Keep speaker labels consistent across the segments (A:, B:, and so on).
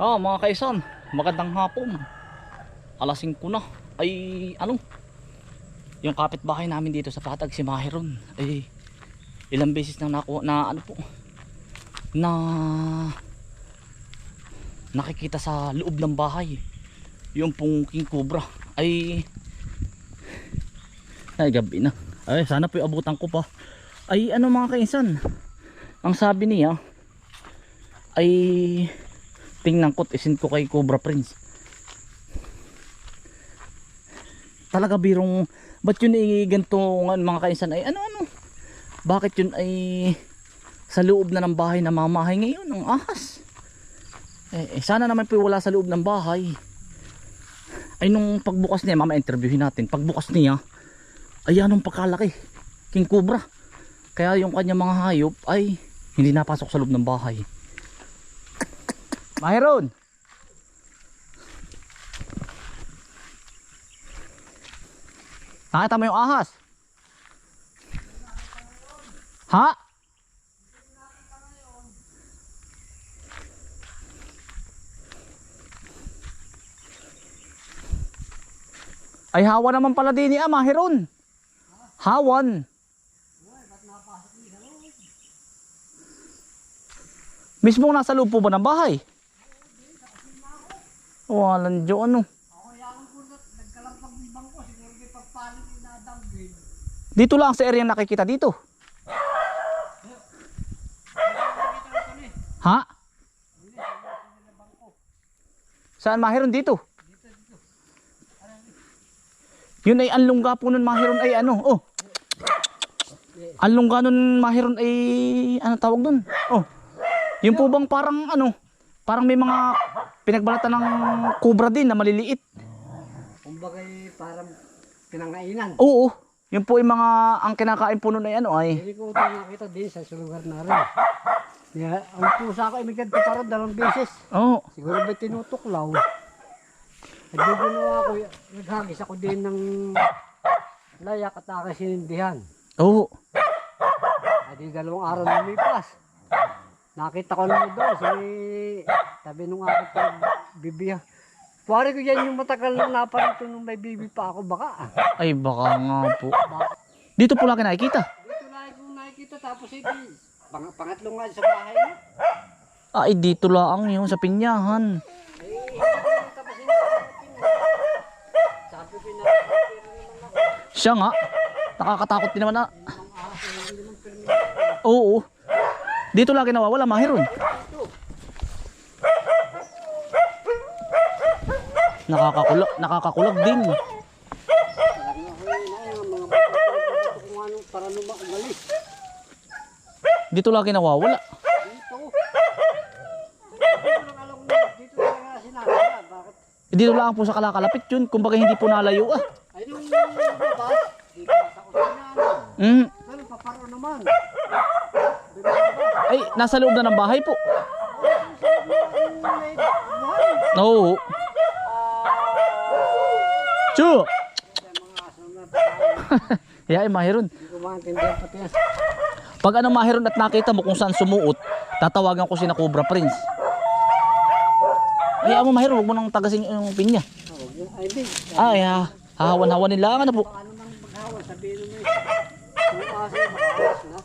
A: Ah, mga kaisan, magandang hapon. Alas 5 na. Ay, ano? Yung kapitbahay namin dito sa Patag, si Mahiron. Ay, ilang beses nang nakuha na ano po, na nakikita sa loob ng bahay. Yung pong king cobra. Ay, ay gabi na. Ay, sana po abutan ko pa. Ay, ano mga kaisan? Ang sabi niya, ay tingnan ko isin ko kay Cobra Prince. Talaga birong ba't yun ay ganito mga kainsan? Ay ano ano? Bakit yun ay sa loob na ng bahay na mamahay ngayon? Ang ahas. Eh, eh, sana naman po wala sa loob ng bahay. Ay nung pagbukas niya mama interviewin natin. Pagbukas niya ay anong pagkalaki king cobra. Kaya yung kanya mga hayop ay hindi napasok sa loob ng bahay Mahiron. Nakita mo yung ahas? Ha? Ay hawa naman pala din ni ah, Mahiron. Hawan. Mismo nasa loob po ba ng bahay? Walang Diyo ano. Dito lang sa area nakikita dito. Ha? Saan mahiron dito? Yun ay anlungga po nun mahiron ay ano. Oh. Anlungga nun mahiron ay ano tawag dun? Oh. Yung po bang parang ano, parang may mga pinagbalatan ng kubra din na maliliit.
B: Kumbaga parang pinangainan.
A: Oo, yun po yung mga ang kinakain po nun ay ano ay.
B: Hindi ko ito nakita din sa lugar na rin. Kaya ang pusa ko imigad ko parang dalawang beses.
A: Oo.
B: Siguro ba tinutuklaw? Nagbibinawa ako, naghagis ako din ng layak at aking sinindihan.
A: Oo.
B: At di dalawang araw na lumipas. Nakita ko naman doon sa tabi nung aking bibiya. Pwari ko yan yung matagal nang naparito nung may bibi pa ako baka. ah.
A: Ay baka nga po. Dito po lang nakikita.
B: Dito na kung nakikita tapos ito pang pangatlo nga sa bahay na.
A: Ay dito lang yung sa pinyahan.
B: Eh, Sabi na ako.
A: Siya nga. Nakakatakot din naman na.
B: Na.
A: Oo. Dito lagi nawawala mahiron. Nakakakulak, nakakakulak din.
B: Talagang ako yun ay ang mga bata ko kung ano para numa umalis.
A: Dito lagi nawawala.
B: Dito.
A: Eh, Dito lang po sa kalakalapit yun. Kumbaga hindi po nalayo ah.
B: Ay nung babas, dito sa kusina.
A: Mm.
B: Pero paparo naman.
A: Ay, nasa loob na ng bahay po. Oo. Chu!
B: Na.
A: Kaya ay mahiron. Pag ano mahiron at nakita mo kung saan sumuot, tatawagan ko si na Cobra Prince. Ay, mo mahiron, huwag mo nang tagasin yung pinya.
B: Ay,
A: ha, hahawan-hawan nila ano po.
B: Paano nang maghawan? Sabihin mo. Yung aso, makawas na.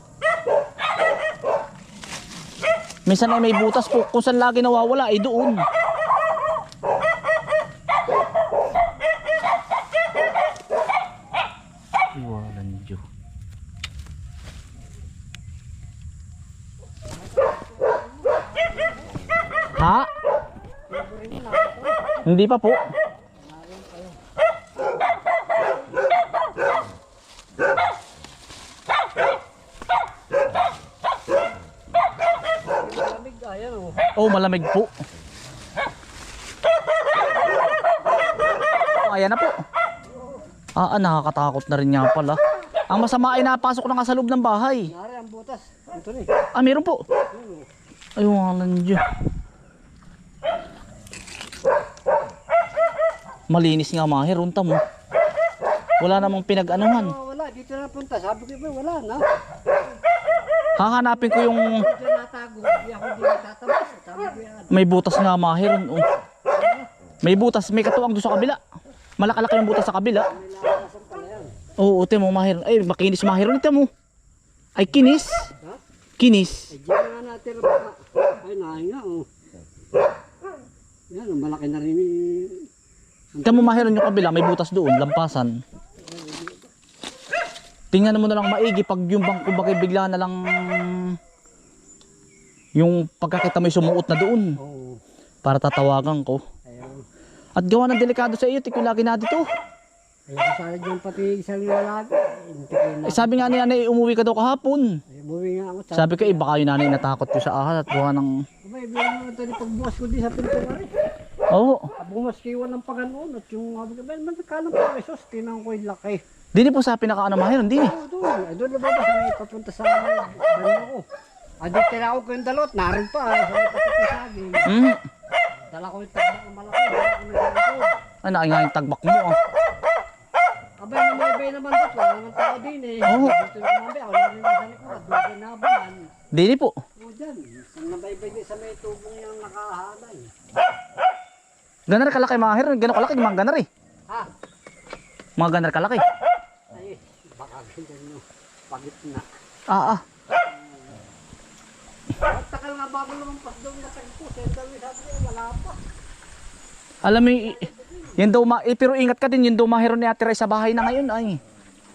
A: Minsan ay may butas po, kung saan lagi nawawala ay doon. Iwalan Diyo. Ha? Hindi pa po.
B: Oh.
A: Malamig po. Oh, ayan na po. Ah, ah, nakakatakot na rin nga pala. Ang masama ay napasok na nga sa loob ng bahay.
B: Nari ang butas. Ito rin.
A: Ah, meron po. Ay, walang Diyo. Malinis nga mahir, unta mo. Wala namang pinag-anuhan.
B: Oh, wala, dito na punta. Sabi ko ba, wala na.
A: Hahanapin ko yung
B: natago. Hindi ako dito.
A: May butas nga mahiron. Oh. May butas, may katuwang doon sa kabila. Malakalaki yung butas sa kabila. Oo, oh, mo mahiron. Ay, makinis mahiron ito mo. Ay, kinis. Kinis.
B: Ay, diyan nga natin. Ay, nahinga oh. Yan, ang malaki na rin yung
A: Ito mo mahiron yung kabila, may butas doon, lampasan. Tingnan mo na lang maigi pag yung bang kumbaga bigla na lang yung pagkakita mo sumuot na doon
B: Oo.
A: para tatawagan ko. At gawa ng delikado sa iyo, tiko lagi na dito.
B: Ay, kasali dyan pati isang na.
A: Eh, sabi nga ni nanay, umuwi ka daw kahapon.
B: Ay, umuwi nga ako.
A: Sabi ko, eh, baka yung nanay natakot ko sa ahas at gawa ng...
B: Abay, bilang mo ito pagbukas ko di sa pinto rin.
A: Oo. Oh,
B: Bumas kiwan ng paganoon at yung sabi ko, "Ben, man kalang pa pesos, tinang ko yung laki.
A: dini po sa pinaka-ano mahiron, dini.
B: Oo, doon. Ay, doon lumabas na ipapunta sa banyo ko. Adik tira ko ko yung dalot, narin pa. Sa may tapat na saging.
A: Mm.
B: Dala ko yung tagbak ng malaki. Dala ko.
A: Ay, yung tagbak mo. Ah.
B: Abay, namay naman doon. Wala naman tao din eh.
A: Oo.
B: Dito yung mamay, ako na rin nasa likod. Doon kinabahan.
A: Dini po.
B: O dyan, nabaybay din sa may tubong yung nakahanay.
A: Ganar kalaki mahiron, gano'n kalaki mga ganar eh.
B: Ha?
A: Mga ganar kalaki.
B: Ay, baka ganyan no. Pagit na.
A: Ah, ah.
B: At takal nga bago lumampas doon na tagpo. Sendal ni sabi wala pa.
A: Alam mo, y- yun daw ma... Eh, pero ingat ka din, yun daw mahiron ni Ate Ray sa bahay na ngayon ay.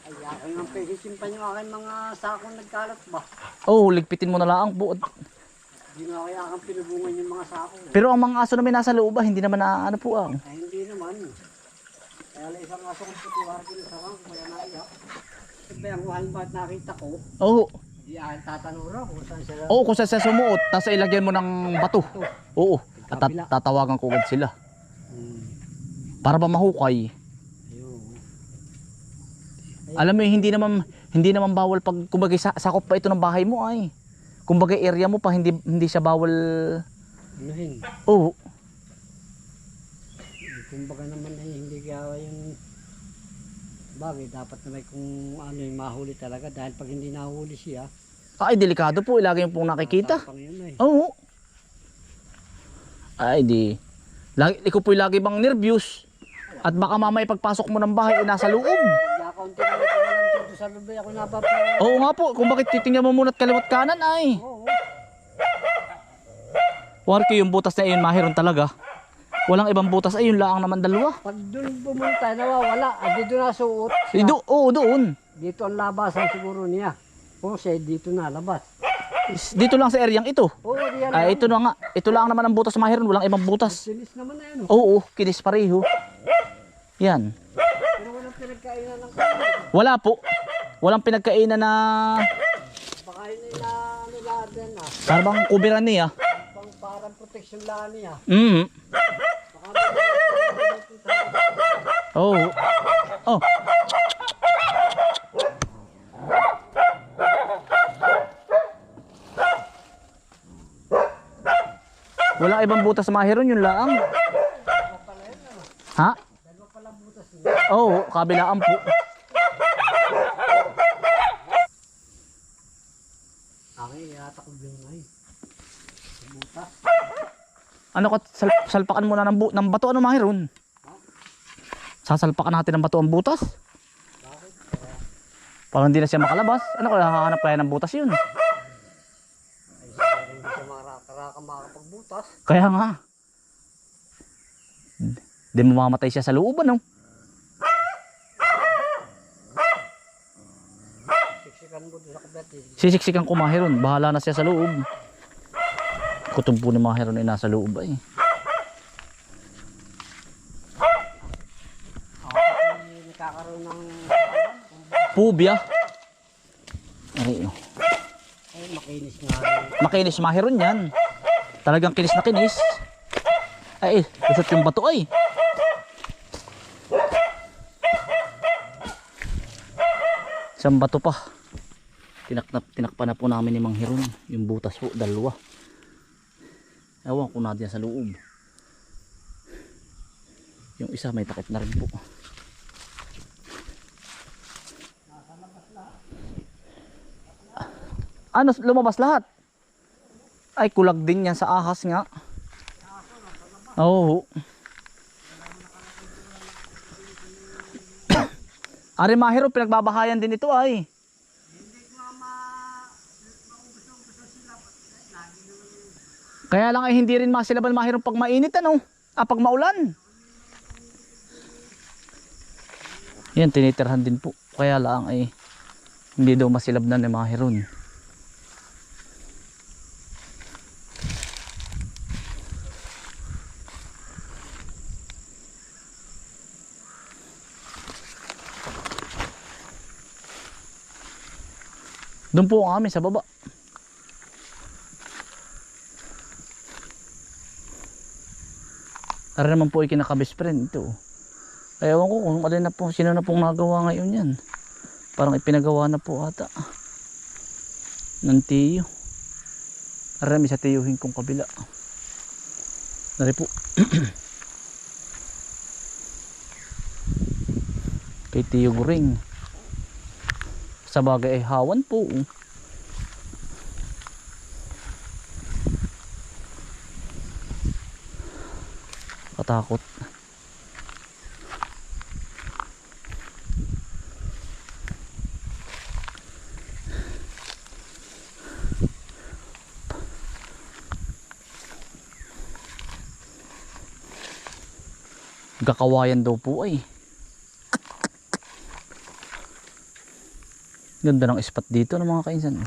B: Ay, aking ang pagsisimpan yung aking mga sakong nagkalat ba?
A: Oh, ligpitin mo na lang po.
B: Hindi kaya akong pinubungan yung mga sako.
A: Pero ang mga aso namin nasa loob ah, hindi naman na ano po ah.
B: Ay, hindi naman. Kaya lang isang aso kong putiwar ko sa kang kaya naiyak. Sabi ang halimbawa at nakita ko,
A: Oo.
B: di aking tatanura kung saan sila.
A: Oo, kung sa sa sumuot, tapos ilagyan mo ng bato. Oo. At tat- tatawagan ko agad sila.
B: Hmm.
A: Para ba mahukay?
B: Ayun.
A: Alam mo, eh, hindi naman hindi naman bawal pag kumbaga sa, sakop pa ito ng bahay mo ay. Kumbaga area mo pa hindi hindi siya bawal.
B: Anuhin.
A: Oo.
B: Kumbaga naman ay hindi kaya yung bagay dapat na may kung ano yung mahuli talaga dahil pag hindi nahuli siya
A: Ay, delikado po. Ilagay mo pong nakikita.
B: yun eh.
A: Oo. Ay, di. Lagi, ikaw po'y lagi bang nervyos. At baka mamaya pagpasok mo ng bahay, eh, nasa loob.
B: Dito sa lubay ako napapa.
A: Oo nga po, kung bakit titingnan mo muna at kaliwat kanan ay.
B: Oo.
A: Warki yung butas na iyon, mahiron talaga. Walang ibang butas, ay yun lang naman dalawa.
B: Pag doon pumunta, nawawala. At dito na suot.
A: Do, oo, doon.
B: Dito ang labasan siguro niya. O siya dito na labas.
A: Dito lang sa areang ito.
B: Oo, di yan.
A: Ay, ito na nga. Ito lang naman ang butas mahiron, walang ibang butas.
B: Sinis naman na yan. oh.
A: Oo, kinis pareho. Yan.
B: Pero walang pinagkainan ng.
A: Wala po. Walang pinagkainan na
B: Baka yun ay na ano lahat din ah.
A: parang kubiran niya.
B: Pang parang protection lang niya.
A: Mm.
B: May
A: Oh. Oh. Wala ibang butas sa mahiron yun lang. Ha? Oo, oh, kabilaan po.
B: Iyatak ko din ay. Butas.
A: Ano ka, sal salpakan muna ng, bu- ng bato, ano mahiron? Sasalpakan natin ng bato ang butas. Para hindi na siya makalabas. Ano kaya hahanap kaya ng butas yun?
B: Ay, siguro hindi siya makakaraka makakapagbutas.
A: Kaya nga. Di mamamatay siya sa loob, ano?
B: Siksikan mo doon sa kabati.
A: Sisiksikan ko mahiron. Bahala na siya sa loob. Kutob po ni mahiron ay nasa loob ay. Pubia. Ay, oh.
B: ay makinis nga
A: makinis mahiron yan. Talagang kinis na kinis. Ay, isot yung bato ay. Isang bato pa. Tinaknap, tinakpa na po namin ni Mang Hiron. Yung butas po, dalawa. Ewan ko na sa loob. Yung isa may takip na rin po. Ano, lumabas lahat? Ay, kulag din yan sa ahas nga. Oo. Ari mahiro, pinagbabahayan din ito ay. Kaya lang ay hindi rin masilaban mahirong pag mainit ano. Ah, pag maulan. Yan, tinitirhan din po. Kaya lang ay hindi daw masilab na ni mahiron. Doon po ang amin sa baba. Tara naman po ay kinaka-best friend ito. Kaya ewan ko kung alin na po, sino na pong nagawa ngayon yan. Parang ipinagawa na po ata. Ng tiyo. Tara namin sa tiyuhin kong kabila. Dari po. Kay tiyo guring. Sa bagay ay hawan po. Katakot. Gakawayan daw po ay. Ganda ng spot dito ng mga kainsan.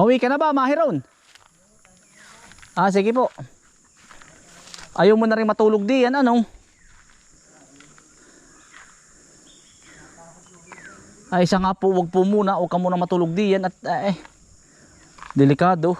A: Pauwi ka na ba, Mahiron? Ah, sige po. Ayaw mo na rin matulog diyan, ano? Ay, isa nga po, wag po muna, huwag ka muna matulog diyan at eh, delikado.